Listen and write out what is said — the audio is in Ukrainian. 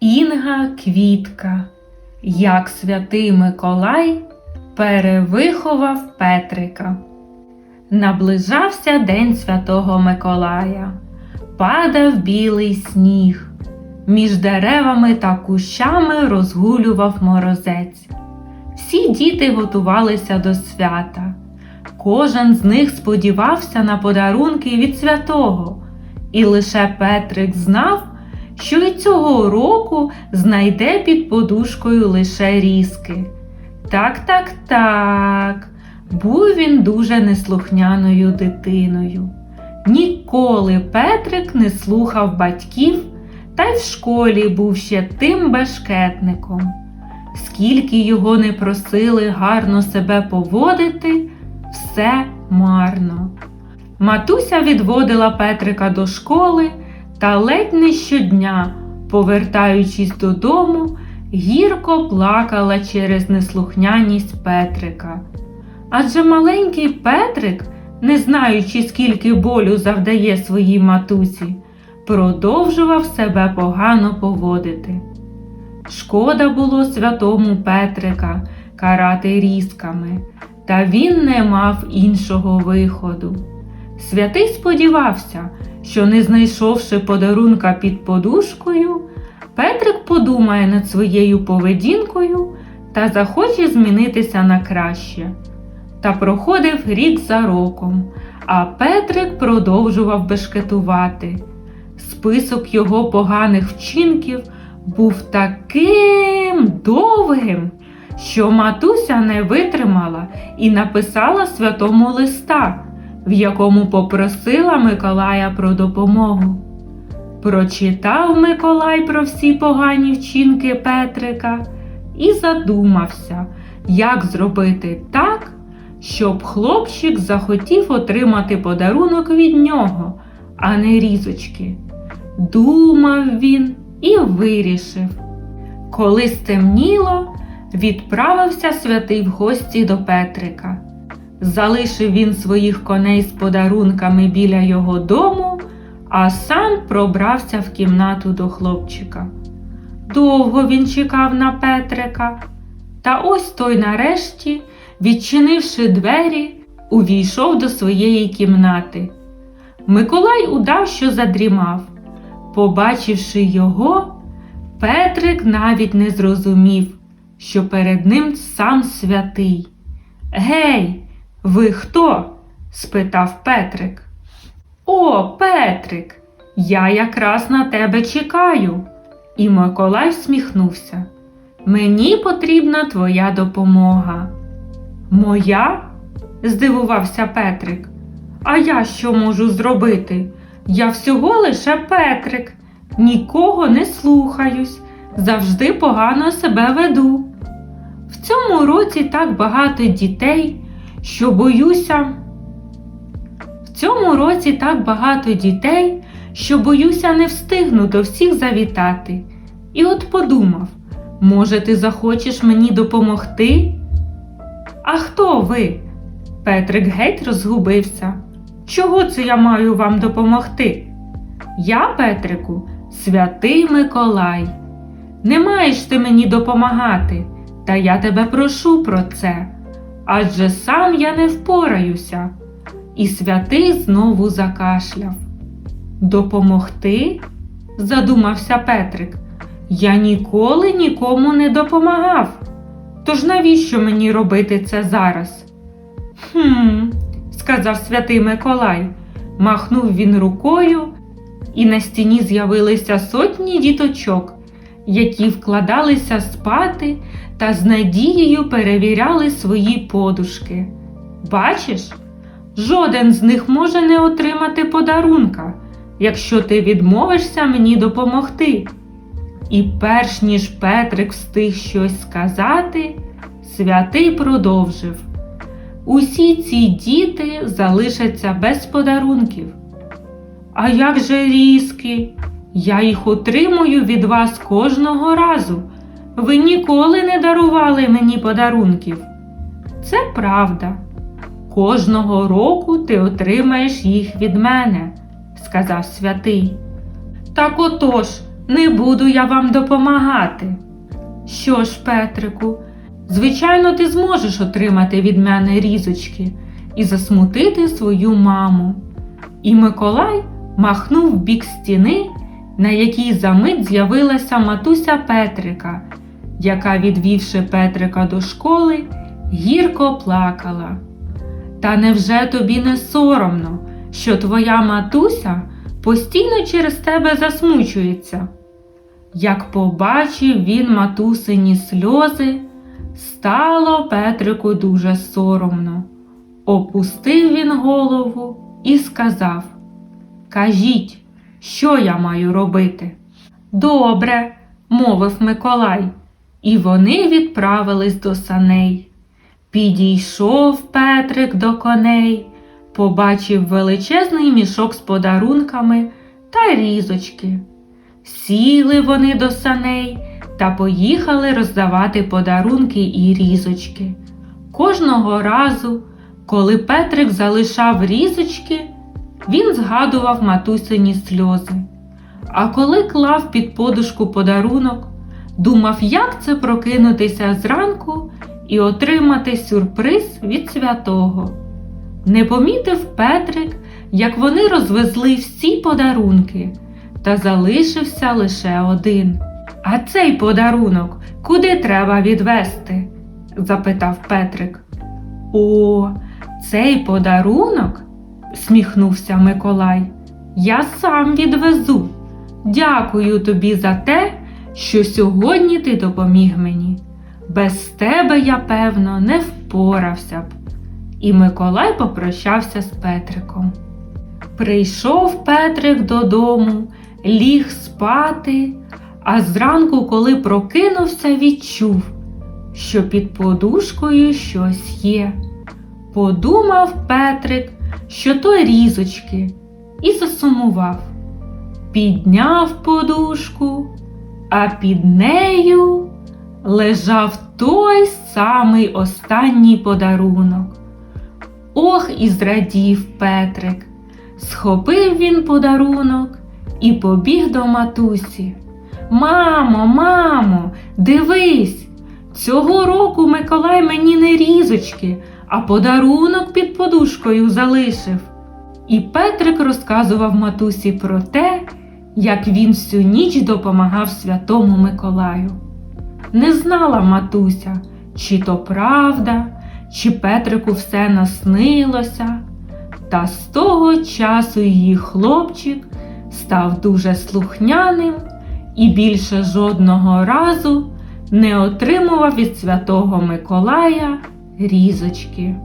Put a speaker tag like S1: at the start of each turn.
S1: Інга Квітка, як святий Миколай перевиховав Петрика. Наближався День Святого Миколая. Падав білий сніг. Між деревами та кущами розгулював морозець. Всі діти готувалися до свята. Кожен з них сподівався на подарунки від святого, і лише Петрик знав, що й цього року знайде під подушкою лише різки. Так, так, так. Був він дуже неслухняною дитиною. Ніколи Петрик не слухав батьків, та й в школі був ще тим бешкетником. Скільки його не просили гарно себе поводити, все марно. Матуся відводила Петрика до школи та ледь не щодня, повертаючись додому, гірко плакала через неслухняність Петрика. Адже маленький Петрик, не знаючи, скільки болю завдає своїй матусі, продовжував себе погано поводити. Шкода було святому Петрика карати різками, та він не мав іншого виходу. Святий сподівався, що, не знайшовши подарунка під подушкою, Петрик подумає над своєю поведінкою та захоче змінитися на краще. Та проходив рік за роком, а Петрик продовжував бешкетувати. Список його поганих вчинків був таким довгим, що матуся не витримала і написала святому листа, в якому попросила Миколая про допомогу. Прочитав Миколай про всі погані вчинки Петрика і задумався, як зробити так, щоб хлопчик захотів отримати подарунок від нього, а не різочки. Думав він і вирішив. Коли стемніло, відправився святий в гості до Петрика. Залишив він своїх коней з подарунками біля його дому, а сам пробрався в кімнату до хлопчика. Довго він чекав на Петрика, та ось той нарешті, відчинивши двері, увійшов до своєї кімнати. Миколай удав, що задрімав. Побачивши його, Петрик навіть не зрозумів, що перед ним сам святий. Гей, ви хто? спитав Петрик. О, Петрик, я якраз на тебе чекаю. І Миколай всміхнувся. Мені потрібна твоя допомога. Моя? здивувався Петрик. А я що можу зробити? Я всього лише Петрик, нікого не слухаюсь, завжди погано себе веду. В цьому році так багато дітей, що боюся. В цьому році так багато дітей, що боюся не встигну до всіх завітати. І от подумав, може, ти захочеш мені допомогти? А хто ви? Петрик геть розгубився. Чого це я маю вам допомогти? Я, Петрику, святий Миколай. Не маєш ти мені допомагати, та я тебе прошу про це, адже сам я не впораюся. І святий знову закашляв. Допомогти? задумався Петрик. Я ніколи нікому не допомагав. Тож навіщо мені робити це зараз? Хм, сказав святий Миколай. Махнув він рукою, і на стіні з'явилися сотні діточок, які вкладалися спати та з надією перевіряли свої подушки. Бачиш, жоден з них може не отримати подарунка, якщо ти відмовишся мені допомогти. І перш ніж Петрик встиг щось сказати, святий продовжив. Усі ці діти залишаться без подарунків. А як же різки? Я їх отримую від вас кожного разу. Ви ніколи не дарували мені подарунків. Це правда. Кожного року ти отримаєш їх від мене, сказав святий. Так отож, не буду я вам допомагати. Що ж, Петрику, звичайно, ти зможеш отримати від мене різочки і засмутити свою маму. І Миколай махнув бік стіни, на якій за мить з'явилася матуся Петрика, яка, відвівши Петрика до школи, гірко плакала. Та невже тобі не соромно, що твоя матуся постійно через тебе засмучується? Як побачив він матусині сльози, стало Петрику дуже соромно. Опустив він голову і сказав Кажіть, що я маю робити? Добре, мовив Миколай, і вони відправились до саней. Підійшов Петрик до коней, побачив величезний мішок з подарунками та різочки. Сіли вони до саней та поїхали роздавати подарунки і різочки. Кожного разу, коли Петрик залишав різочки, він згадував матусині сльози. А коли клав під подушку подарунок, думав, як це прокинутися зранку і отримати сюрприз від святого. Не помітив Петрик, як вони розвезли всі подарунки, та залишився лише один. А цей подарунок куди треба відвести? запитав Петрик. О, цей подарунок, сміхнувся Миколай. Я сам відвезу. Дякую тобі за те, що сьогодні ти допоміг мені. Без тебе я, певно, не впорався б. І Миколай попрощався з Петриком. Прийшов Петрик додому, ліг спати, а зранку, коли прокинувся, відчув, що під подушкою щось є. Подумав Петрик, що то різочки, і засумував. Підняв подушку, а під нею лежав той самий останній подарунок. Ох, і зрадів Петрик. Схопив він подарунок і побіг до матусі. Мамо, мамо, дивись, цього року Миколай мені не різочки, а подарунок під подушкою залишив. І Петрик розказував матусі про те, як він всю ніч допомагав святому Миколаю. Не знала матуся, чи то правда, чи Петрику все наснилося. Та з того часу її хлопчик став дуже слухняним і більше жодного разу не отримував від святого Миколая різочки.